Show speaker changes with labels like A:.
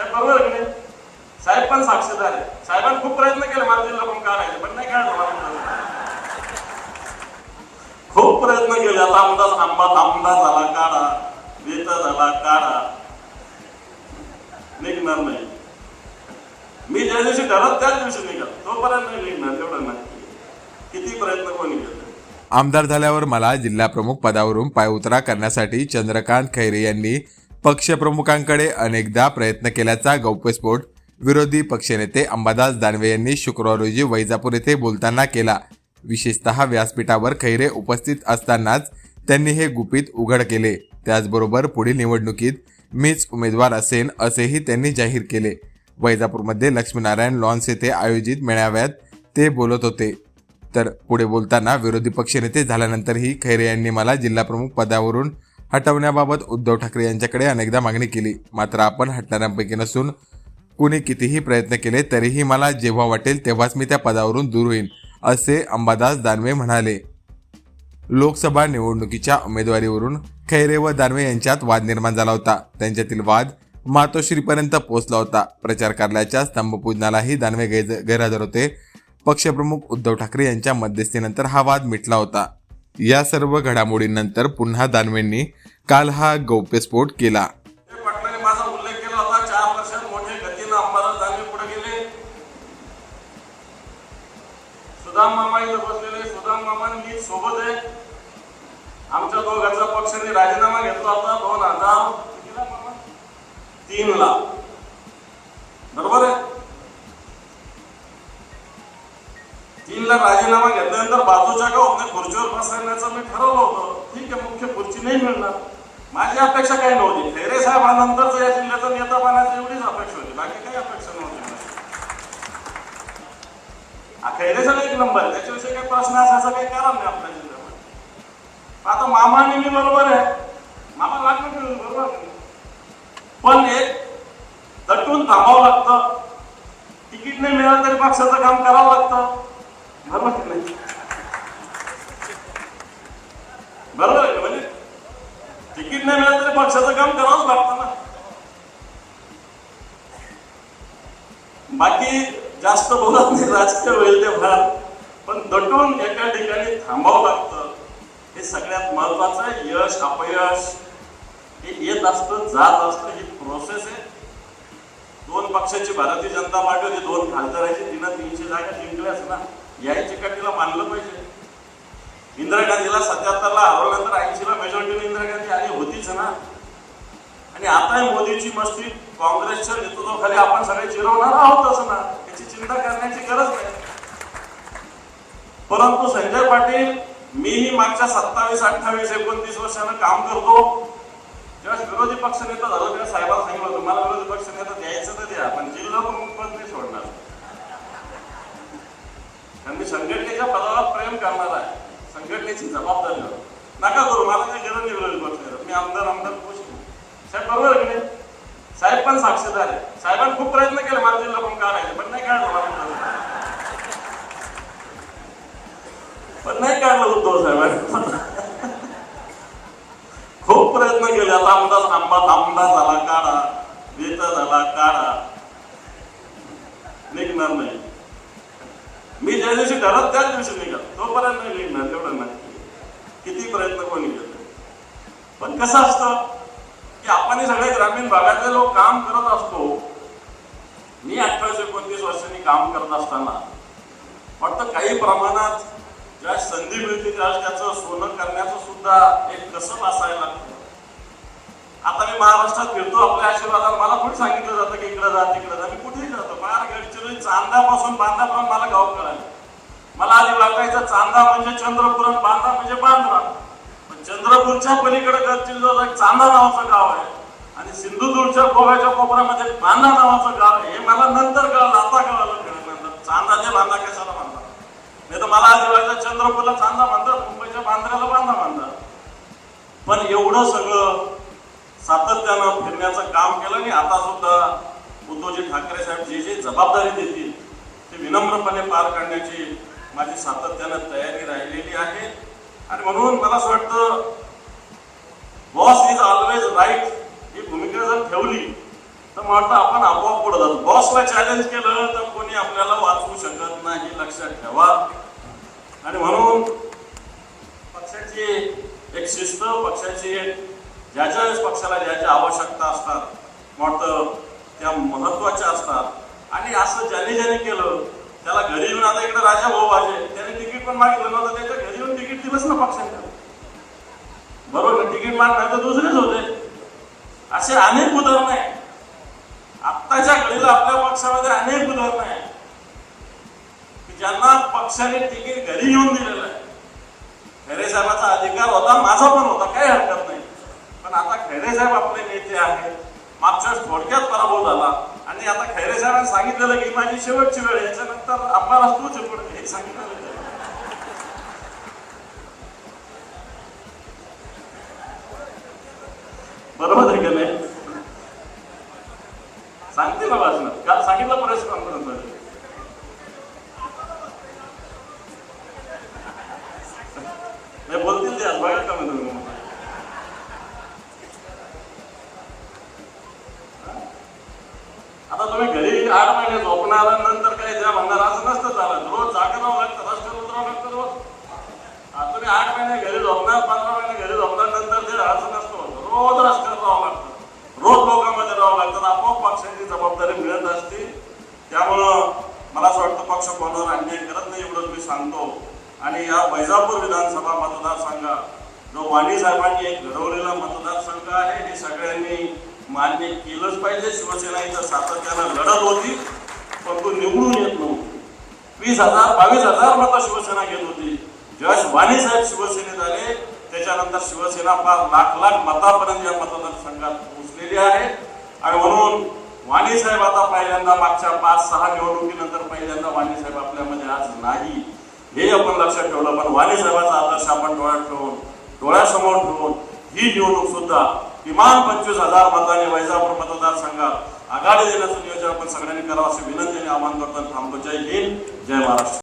A: साहेब बरोबर आहे नाही? साहेब पण साक्षीदार आहे. साहेबांनी खूप प्रयत्न केले मला जिल्हा पण काढायचे पण नाही काढलं खूप प्रयत्न केले. आता आमदार आंबा आमदार झाला काढा. नेता झाला काढा. निघणार नाही. मी ज्या दिवशी ठरत त्याच दिवशी निघाल. तोपर्यंत नाही निघणार तेवढं नाही. किती प्रयत्न कोणी केले?
B: आमदार झाल्यावर मला जिल्हाप्रमुख पदावरून पायउतरा करण्यासाठी चंद्रकांत खैरे यांनी पक्षप्रमुखांकडे अनेकदा प्रयत्न केल्याचा गौप्यस्फोट विरोधी पक्षनेते अंबादास दानवे यांनी शुक्रवार रोजी वैजापूर येथे बोलताना केला. विशेषतः व्यासपीठावर खैरे उपस्थित असतानाच त्यांनी हे गुपित उघड केले. त्याचबरोबर पुढील निवडणुकीत मीच उमेदवार असेन असेही त्यांनी जाहीर केले. वैजापूरमध्ये लक्ष्मीनारायण लॉन्स येथे आयोजित मेळाव्यात ते बोलत होते. तर पुढे बोलताना विरोधी पक्षनेते झाल्यानंतरही खैरे यांनी मला जिल्हाप्रमुख पदावरून हटवण्याबाबत उद्धव ठाकरे यांच्याकडे अनेकदा मागणी केली. मात्र आपण हटणाऱ्यांपैकी नसून कुणी कितीही प्रयत्न केले तरीही मला जेव्हा वाटेल तेव्हाच मी त्या पदावरून दूर होईन असे अंबादास दानवे म्हणाले. लोकसभा निवडणुकीच्या उमेदवारीवरून खैरे व दानवे यांच्यात वाद निर्माण झाला होता. त्यांच्यातील वाद मातोश्रीपर्यंत पोहोचला होता. प्रचार कार्यालयाच्या स्तंभपूजनालाही दानवे गैरहजर होते. पक्षप्रमुख उद्धव ठाकरे यांच्या मध्यस्थीनंतर हा वाद मिटला होता. या सर्व घडामोडींनंतर पुन्हा दानवेंनी काल हा गौप्यस्फोट केला.
A: सुदाम मामा इथं बसलेले सुदाम मामा मी सोबत आहे. आमच्या दोघांचा पक्षाने राजीनामा घेतला होता दोन हजार तीन ला बरोबर आहे? तीन ला राजीनामा घेतल्यानंतर बाजूच्या का खुर्चीवर बसण्याचं मी ठरवलं होतं. ठीक आहे मुख्य खुर्ची नाही मिळणार. माझी अपेक्षा काही नव्हती. खैरे साहेबांनंतरच या जिल्ह्याचा नेता बनायची एवढीच अपेक्षा होती. बाकी काही अपेक्षा नव्हती खैरे साहेब एक नंबर त्याच्याविषयी काही प्रश्न असायचा काही कारण नाही आपल्या जिल्ह्यामध्ये. आता मामा नेहमी बरोबर आहे. मामा लागलं की बरोबर पण एक दटून थांबावं लागतं. तिकीट नाही मिळालं तरी पक्षाचं काम करावं लागतं. बरोबर नाही? बरोबर आहे म्हणजे? तिकीट नाही मिळालं तरी पक्षाचं काम करावंच लागतं ना. बाकी जास्त बोलत नाही राजकीय होईल ते भरा पण दटून एका ठिकाणी थांबावं लागतं. हे सगळ्यात महत्वाचं आहे. यश अपयश हे येत असतं जात असतं ही प्रोसेस आहे. दोन पक्षाची भारतीय जनता पार्टी होती दोन खासदाराची तिनं तीनशे जागा जिंकल्याच ना याही चिकाटीला मानलं पाहिजे? इंदिरा गांधीला सत्याहत्तरला हरवल्यानंतर ऐंशीला मेजॉरिटीने इंदिरा गांधी आली होतीच ना. आणि आता मोदीची मस्ती काँग्रेसच्या नेतृत्वाखाली आपण सगळे चिरवणार आहोतच ना. याची चिंता करण्याची गरज नाही. परंतु संजय पाटील मीही मागच्या सत्तावीस अठ्ठावीस एकोणतीस वर्षानं काम करतो. जेव्हा विरोधी पक्ष नेता झालो तेव्हा साहेबांना सांगितलं होतं मला विरोधी पक्ष नेता द्यायचं तर द्या पण जिल्हा प्रमुख पद नाही सोडणार. कारण मी संघटनेच्या पदाला प्रेम करणार आहे. संघटनेची जबाबदारी नका करू मला काही गरज नाही विरोधी पक्ष मी आमदार आमदार खुश साहेब बरोबर आहे की साहेब पण साक्षीदार आहे. साहेबांनी खूप प्रयत्न केले मला जिल्हा पण काढायचे पण नाही काढलं मला पण नाही काढलं उद्धव साहेबांनी. खूप प्रयत्न केले. आता आमदार आंबा आमदार झाला काढा. वेता झाला काढा. निघणार नाही. ज्या दिवशी ठरत त्याच दिवशी निघा. तोपर्यंत नाही निघणार तेवढं नाही. किती प्रयत्न कोणी निघत पण कसं असतं की आपण हे सगळे ग्रामीण भागातले लोक काम करत असतो. मी अठराशे एकोणतीस वर्षांनी काम करत असताना वाटतं काही प्रमाणात ज्या संधी मिळते त्या त्याचं सोनं करण्याचं सुद्धा एक कसं असायला लागतं. आता मी महाराष्ट्रात फिरतो आपल्या आशीर्वादाला मला कुठे सांगितलं जातं की इकडे जा तिकडे जा. मी कुठेही जातो. बाहेर गडचिरोली चांदापासून बांधापर्यंत मला गाव कळालं. मला आधी वागायचा चांदा म्हणजे चंद्रपूर बांधा म्हणजे बांद्रा. पण चंद्रपूरच्या पलीकडे गडचिरोलीला एक चांदा नावाचं गाव आहे आणि सिंधुदुर्गच्या गोव्याच्या कोपऱ्यामध्ये बांधा नावाचं गाव आहे हे मला नंतर कळलं आता कळलं चांदा ते बांधा कशाला बांधा नाही तर मला आधी वाटायचं चंद्रपूरला चांदा बांधतात मुंबईच्या बांद्र्याला बांधा बांधतात. पण एवढं सगळं सातत्यानं फिरण्याचं काम केलं आणि आता सुद्धा उद्धवजी ठाकरे साहेब जे जे जबाबदारी देतील ते विनम्रपणे पार काढण्याची माझी सातत्यानं तयारी राहिलेली आहे. आणि म्हणून मला असं वाटतं बॉस इज ऑलवेज राईट ही भूमिका जर ठेवली तर मला वाटतं आपण आपोआप पुढे जातो बॉसला चॅलेंज केलं तर कोणी आपल्याला वाचवू शकत नाही लक्षात ठेवा. आणि म्हणून पक्षाची एक शिस्त पक्षाची ज्या ज्या वेळेस पक्षाला ज्या ज्या आवश्यकता असतात म्हणतं वाटतं त्या महत्त्वाच्या असतात. आणि असं ज्याने ज्याने केलं त्याला घरी येऊन आता इकडे राजा भाऊ वाजे त्याने तिकीट पण मागितलं नव्हतं त्याच्या घरी येऊन तिकीट दिलंच ना पक्षाने. बरोबर ना? तिकीट मागणार तर दुसरेच होते. असे अनेक उदाहरणं आहे आत्ताच्या घडीला आपल्या पक्षामध्ये अनेक उदाहरणं आहे की ज्यांना पक्षाने तिकीट घरी येऊन दिलेलं आहे. खरे साहेबाचा अधिकार होता माझा पण होता काही हरकत नाही. पण आता खरे साहेब आपले नेते आहेत. मागच्या वेळेस थोडक्यात पराभव झाला. आणि आता खैरे साहेबांनी सांगितलेलं की माझी शेवटची वेळ याच्यानंतर आम्हाला तूच पण हे सांगितलेलं बरोबर आहे का नाही? सांगते ना भाषणात काल सांगितलं प्रेस कॉन्फरन्समध्ये आता तुम्ही घरी आठ महिने झोपणार आल्यानंतर नंतर काही द्या म्हणणार असं नसतं चालत. रोज जागा राहावं हो लागतं रस्त्यावर उतरावं हो लागतं रोज. आता तुम्ही आठ महिने घरी झोपणार पंधरा महिने घरी झोपणार नंतर ते असं नसतं रोज रस्त्यावर राहावं लागतं. रोज लोकांमध्ये राहावं लागतं. आपोआप पक्षाची जबाबदारी मिळत असते. त्यामुळं मला असं वाटतं पक्ष कोणावर अन्याय करत नाही एवढंच मी सांगतो. आणि या वैजापूर विधानसभा मतदारसंघ जो वाणी साहेबांनी एक घडवलेला मतदारसंघ आहे हे सगळ्यांनी मान्य केलंच पाहिजे. शिवसेना इथं सातत्यानं लढत होती पण तो निवडून येत नव्हती. वीस हजार बावीस हजार मतं शिवसेना घेत होती. ज्यावेळेस वाणी साहेब शिवसेनेत आले त्याच्यानंतर शिवसेना फार लाख लाख मतापर्यंत या मतदारसंघात पोहोचलेली आहे. आणि म्हणून वाणी साहेब आता पहिल्यांदा मागच्या पाच सहा निवडणुकीनंतर पहिल्यांदा वाणी साहेब आपल्यामध्ये आज नाही. हे आपण लक्षात ठेवलं. पण वाणी साहेबाचा आदर्श आपण डोळ्यात ठेवून डोळ्यासमोर ठेवून ही निवडणूक सुद्धा किमान पंचवीस हजार मताने वैजापूर मतदारसंघात आघाडी देण्याचं नियोजन आपण सगळ्यांनी करावं अशी विनंती आणि आवाहन करताना थांबतो जय हिंद जय महाराष्ट्र.